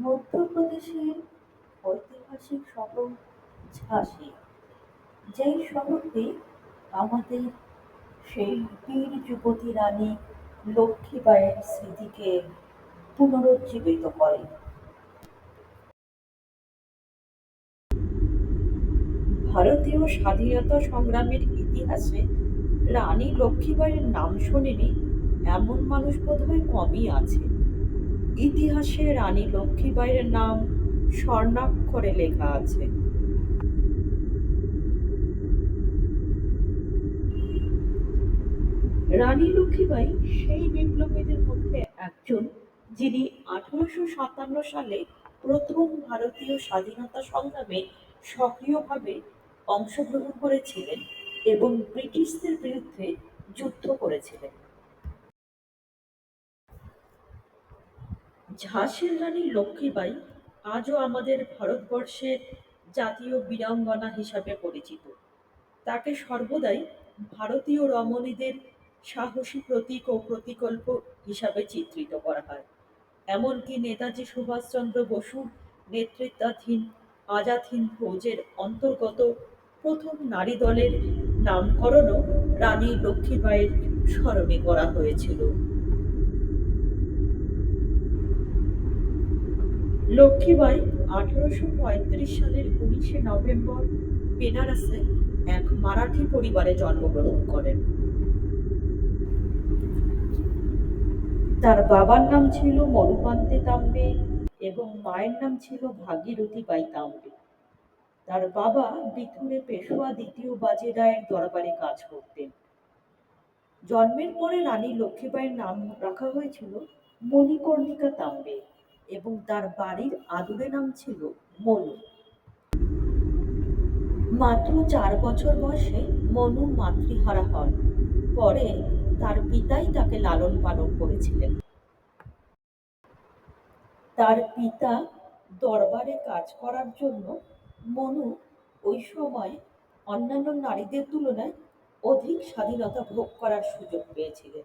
মধ্যপ্রদেশের ঐতিহাসিক শহর ঝাঁসি, যেই শহরটি আমাদের সেই বীর যুবতী রানী লক্ষ্মীবাঈয়ের স্মৃতিকে পুনরুজ্জীবিত করে। ভারতীয় স্বাধীনতা সংগ্রামের ইতিহাসে রানী লক্ষ্মীবাঈয়ের নাম শোনেনি, এমন মানুষ বোধহয় কমই আছে। ইতিহাসে রানী লক্ষ্মীবাঈয়ের নাম স্বর্ণাক্ষরে লেখা আছে। রানী লক্ষ্মীবাঈ সেই বিপ্লবীদের মধ্যে একজন যিনি আঠারোশো সাতান্ন সালে প্রথম ভারতীয় স্বাধীনতা সংগ্রামে সক্রিয়ভাবে অংশগ্রহণ করেছিলেন এবং ব্রিটিশদের বিরুদ্ধে যুদ্ধ করেছিলেন। ঝাঁসির রানী লক্ষ্মীবাঈ আজও আমাদের ভারতবর্ষের জাতীয় বীরাঙ্গনা হিসাবে পরিচিত। তাকে সর্বদাই ভারতীয় রমণীদের সাহসী প্রতীক ও প্রতিকল্প হিসাবে চিত্রিত করা হয়। এমনকি নেতাজি সুভাষচন্দ্র বসুর নেতৃত্বাধীন আজাদ হিন্দ ফৌজের অন্তর্গত প্রথম নারী দলের নামকরণও রানী লক্ষ্মীবাঈয়ের স্মরণে করা হয়েছিল। লক্ষ্মীবাঈ আঠারোশো পঁয়ত্রিশ সালের উনিশে নভেম্বর বেনারসে এক মারাঠি পরিবারে জন্মগ্রহণ করেন। তার বাবার নাম ছিল মরুকান্তে তাম্বে এবং মায়ের নাম ছিল ভাগীরথী বাই তাম্বে। তার বাবা বিথুরে পেশোয়া দ্বিতীয় বাজে রায়ের দরবারে কাজ করতেন। জন্মের পরে রানী লক্ষ্মীবাইয়ের নাম রাখা হয়েছিল মণিকর্ণিকা তাম্বে। এবং তার বাড়ির আদুরে নাম ছিল মনু। মাত্র চার বছর বয়সে মনু মাতৃহারা হন। পরে তার পিতাই তাকে লালন পালন করেছিলেন। তার পিতা দরবারে কাজ করার জন্য মনু ওই সময় অন্যান্য নারীদের তুলনায় অধিক স্বাধীনতা ভোগ করার সুযোগ পেয়েছিলেন।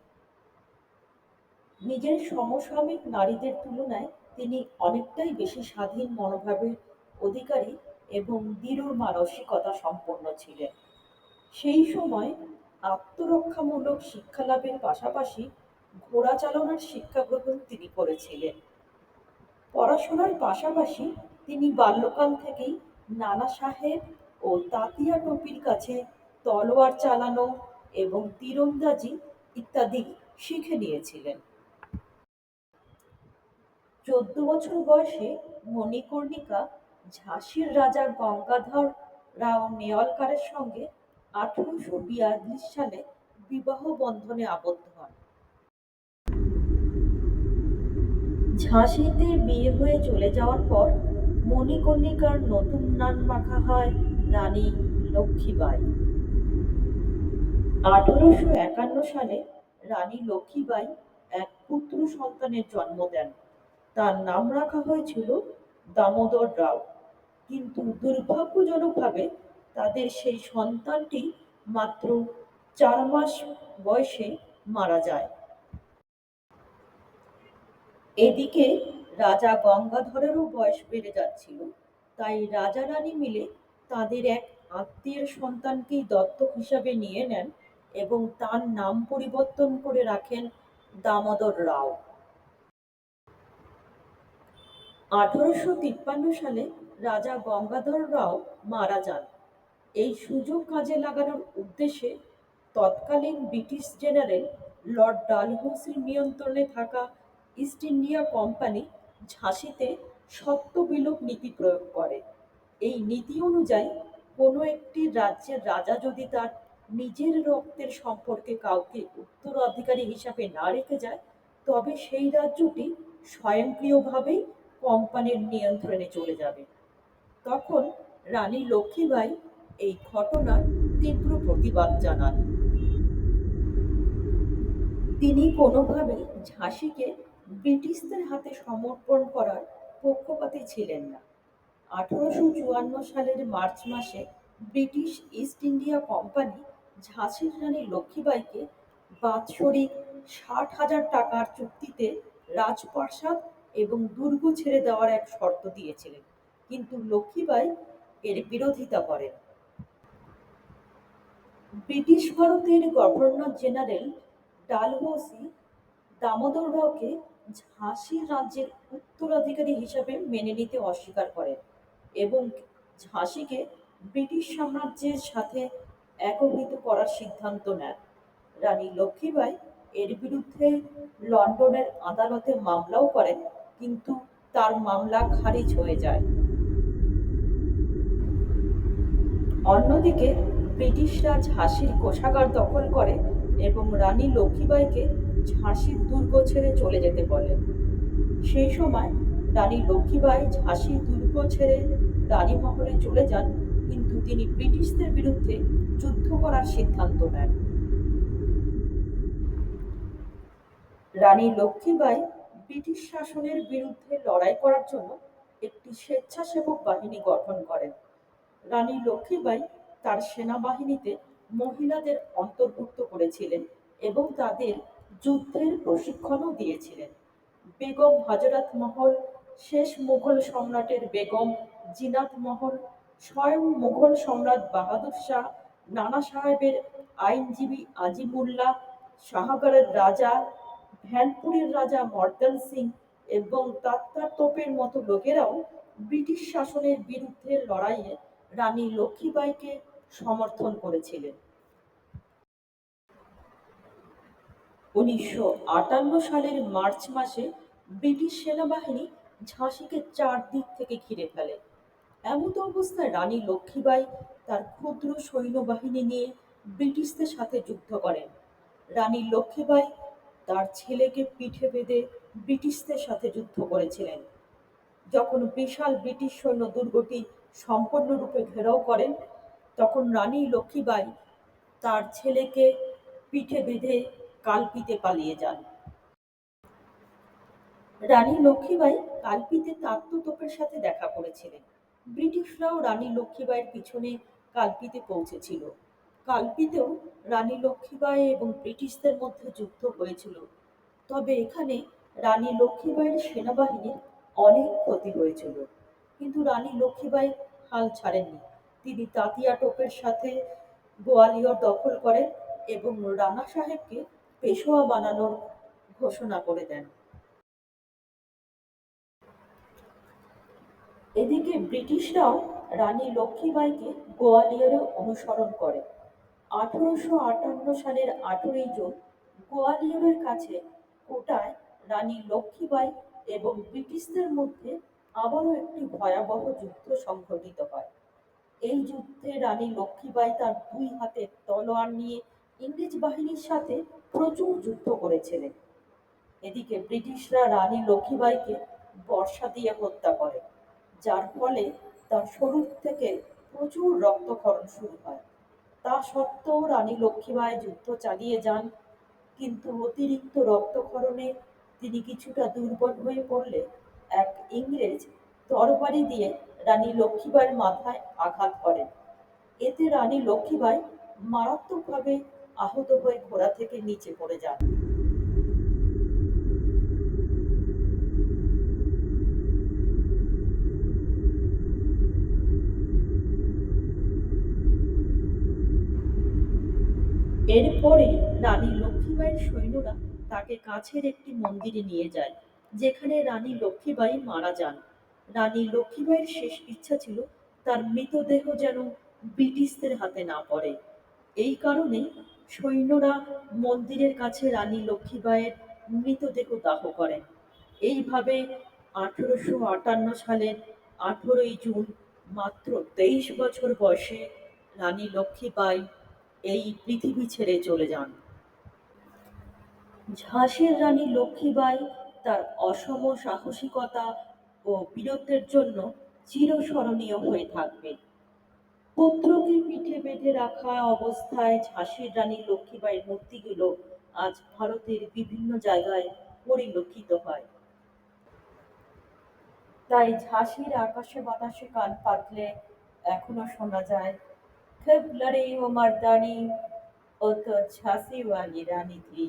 নিজের সমসাময়িক নারীদের তুলনায় তিনি অনেকটাই বেশি স্বাধীন মনোভাবের অধিকারী এবং দৃঢ় মানসিকতা সম্পন্ন ছিলেন। সেই সময় আত্মরক্ষামূলক শিক্ষালাভের পাশাপাশি ঘোড়া চালনার শিক্ষা গ্রহণ তিনি করেছিলেন। পড়াশোনার পাশাপাশি তিনি বাল্যকাল থেকেই নানা সাহেব ও তাতিয়া টোপির কাছে তলোয়ার চালানো এবং তীরন্দাজি ইত্যাদি শিখে নিয়েছিলেন। চোদ্দ বছর বয়সে মণিকর্ণিকা ঝাঁসির রাজা গঙ্গাধর রাও নেওয়ালকারের সঙ্গে আঠারোশো বিয়াল্লিশ সালে বিবাহ বন্ধনে আবদ্ধ হন। ঝাঁসিতে বিয়ে হয়ে চলে যাওয়ার পর মণিকর্ণিকার নতুন নাম রাখা হয় রানী লক্ষ্মীবাই আঠারোশো একান্ন সালে রানী লক্ষ্মীবাই এক পুত্র সন্তানের জন্ম দেন। তার নাম রাখা হয়েছিল দামোদর রাও। কিন্তু দুর্ভাগ্যজনকভাবে তাদের সেই সন্তানটি মাত্র চার মাস বয়সে মারা যায়। এদিকে রাজা গঙ্গাধরেরও বয়স বেড়ে যাচ্ছিল। তাই রাজা রানী মিলে তাদের এক আত্মীয়ের সন্তানকেই দত্তক হিসাবে নিয়ে নেন এবং তার নাম পরিবর্তন করে রাখেন দামোদর রাও। আঠারোশো তিপ্পান্ন সালে রাজা গঙ্গাধর রাও মারা যান। এই সুযোগ কাজে লাগানোর উদ্দেশ্যে তৎকালীন ব্রিটিশ জেনারেল লর্ড ডালহৌসির নিয়ন্ত্রণে থাকা ইস্ট ইন্ডিয়া কোম্পানি ঝাঁসিতে সত্ত্ব বিলোপ নীতি প্রয়োগ করে। এই নীতি অনুযায়ী কোনো একটি রাজ্যের রাজা যদি তার নিজের রক্তের সম্পর্কে কাউকে উত্তরাধিকারী হিসাবে না রেখে যায়, তবে সেই রাজ্যটি স্বয়ংক্রিয়ভাবেই কোম্পানির নিয়ন্ত্রণে চলে যাবে। তখন রানী লক্ষ্মীবাই এই ঘটনার তীব্র প্রতিবাদ জানান। তিনি কোনোভাবেই ঝাঁসিকে ব্রিটিশদের হাতে সমর্পণ করার পক্ষপাতী ছিলেন না। আঠারোশো চুয়ান্ন সালের মার্চ মাসে ব্রিটিশ ইস্ট ইন্ডিয়া কোম্পানি ঝাঁসির রানী লক্ষ্মীবাইকে বাৎসরিক ষাট হাজার টাকার চুক্তিতে রাজপ্রাসাদ এবং দুর্গ ছেড়ে দেওয়ার এক শর্ত দিয়েছিলেন। কিন্তু লক্ষ্মীবাই এর বিরোধিতা করেন। ব্রিটিশ ভারতের গভর্নর জেনারেল ডালহৌসি দামোদর রাওকে ঝাঁসির রাজ্যের উত্তরাধিকারী হিসাবে মেনে নিতে অস্বীকার করেন এবং ঝাঁসিকে ব্রিটিশ সাম্রাজ্যের সাথে একভূত করার সিদ্ধান্ত নেন। রানী লক্ষ্মীবাই এর বিরুদ্ধে লন্ডনের আদালতে মামলাও করেন। কিন্তু তার মামলা খারিজ হয়ে যায়। অন্যদিকে ব্রিটিশরা ঝাঁসির কোষাগার দখল করে এবং রানী লক্ষ্মীবাইকে ঝাঁসির দুর্গ ছেড়ে চলে যেতে বলে। সেই সময় রানী লক্ষ্মীবাই ঝাঁসির দুর্গ ছেড়ে রানীমহলে চলে যান, কিন্তু তিনি ব্রিটিশদের বিরুদ্ধে যুদ্ধ করার সিদ্ধান্ত নেন। রানী লক্ষ্মীবাই ব্রিটিশ শাসনের বিরুদ্ধে লড়াই করার জন্য একটি স্বেচ্ছাসেবক বাহিনী গঠন করেন। রানী লক্ষ্মীবাই তার সেনাবাহিনীতে মহিলাদের অন্তর্ভুক্ত করেছিলেন এবং তাদের যুদ্ধের প্রশিক্ষণও দিয়েছিলেন। বেগম হাজরাত মহল, শেষ মুঘল সম্রাটের বেগম জিনাত মহল, স্বয়ং মুঘল সম্রাট বাহাদুর শাহ, নানা সাহেবের আইনজীবী আজিমুল্লাহ, শাহগড়ের রাজা ভ্যানপুরের রাজা মর্দান সিং এবং তাত্তার তোপের মতো লোকেরাও ব্রিটিশ শাসনের বিরুদ্ধে লড়াইয়ে রানী লক্ষ্মীবাইকে সমর্থন করেছিলেন। উনিশশো আটান্ন সালের মার্চ মাসে ব্রিটিশ সেনাবাহিনী ঝাঁসিকে চারদিক থেকে ঘিরে ফেলে। এমত অবস্থায় রানী লক্ষ্মীবাই তার ক্ষুদ্র সৈন্যবাহিনী নিয়ে ব্রিটিশদের সাথে যুদ্ধ করেন। রানী লক্ষ্মীবাই তার ছেলেকে পিঠে বেঁধে ব্রিটিশদের সাথে যুদ্ধ করেছিলেন। যখন বিশাল ব্রিটিশ সৈন্য দুর্গটি সম্পূর্ণরূপে ঘেরাও করেন, তখন রানী লক্ষ্মীবাই তার ছেলেকে পিঠে বেঁধে কালপিতে পালিয়ে যান। রানী লক্ষ্মীবাই কালপিতে তাত্ত্বতোপের সাথে দেখা করেছিলেন। ব্রিটিশরাও রানী লক্ষ্মীবাইয়ের পিছনে কালপিতে পৌঁছেছিল। কালপিতেও রানী লক্ষ্মীবাই এবং ব্রিটিশদের মধ্যে যুদ্ধ হয়েছিল। তবে এখানে রানী লক্ষ্মীবাইয়ের সেনাবাহিনীর অনেক ক্ষতি হয়েছিল। কিন্তু রানী লক্ষ্মীবাই হাল ছাড়েননি। তিনি তাঁতিয়া টোপের সাথে গোয়ালিয়র দখল করেন এবং রানা সাহেবকে পেশোয়া বানানোর ঘোষণা করে দেন। এদিকে ব্রিটিশরাও রানী লক্ষ্মীবাইকে গোয়ালিয়রে অনুসরণ করে। আঠারোশো আটান্ন সালের আঠেরোই জুন গোয়ালিয়রের কাছে কোটায় রানী লক্ষ্মীবাই এবং ব্রিটিশদের মধ্যে আবারও একটি ভয়াবহ যুদ্ধ সংঘটিত হয়। এই যুদ্ধে রানী লক্ষ্মীবাই তার দুই হাতে তলোয়ার নিয়ে ইংরেজ বাহিনীর সাথে প্রচুর যুদ্ধ করেছিলেন। এদিকে ব্রিটিশরা রানী লক্ষ্মীবাইকে বর্ষা দিয়ে হত্যা করে, যার ফলে তার শরীর থেকে প্রচুর রক্তক্ষরণ শুরু হয়। তা সত্ত্বেও রানী লক্ষ্মীবাই যুদ্ধ চালিয়ে যান, কিন্তু অতিরিক্ত রক্তক্ষরণে তিনি কিছুটা দুর্বল হয়ে পড়লে এক ইংরেজ তরবারি দিয়ে রানী লক্ষ্মীবাইয়ের মাথায় আঘাত করেন। এতে রানী লক্ষ্মীবাই মারাত্মকভাবে আহত হয়ে ঘোড়া থেকে নিচে পড়ে যান। এরপরে রানী লক্ষ্মীবাইয়ের সৈন্যরা তাকে কাছের একটি মন্দিরে নিয়ে যায়, যেখানে রানী লক্ষ্মীবাই মারা যান। রানী লক্ষ্মীবাইয়ের শেষ ইচ্ছা ছিল তার মৃতদেহ যেন ব্রিটিশদের হাতে না পড়ে। এই কারণে সৈন্যরা মন্দিরের কাছে রানী লক্ষ্মীবাইয়ের মৃতদেহ দাহ করেন। এইভাবে আঠেরোশো আটান্ন সালের আঠেরোই জুন মাত্র তেইশ বছর বয়সে রানী লক্ষ্মীবাই এই পৃথিবী ছেড়ে চলে যান। ঝাঁসির রানী লক্ষ্মীবাই তার অসম সাহসিকতা ও বীরত্বের জন্য চিরস্মরণীয় হয়ে থাকবে পুত্রকে পিঠে বেঁধে রাখা অবস্থায় ঝাঁসির রানী লক্ষ্মীবাইয়ের মূর্তিগুলো আজ ভারতের বিভিন্ন জায়গায় পরিলক্ষিত হয়। তাই ঝাঁসির আকাশে বাতাসে কান পাতলে এখনও শোনা যায় খুব লড়ে ও মর্দানি ও তো ঝাঁসি ওয়ালি রানী থি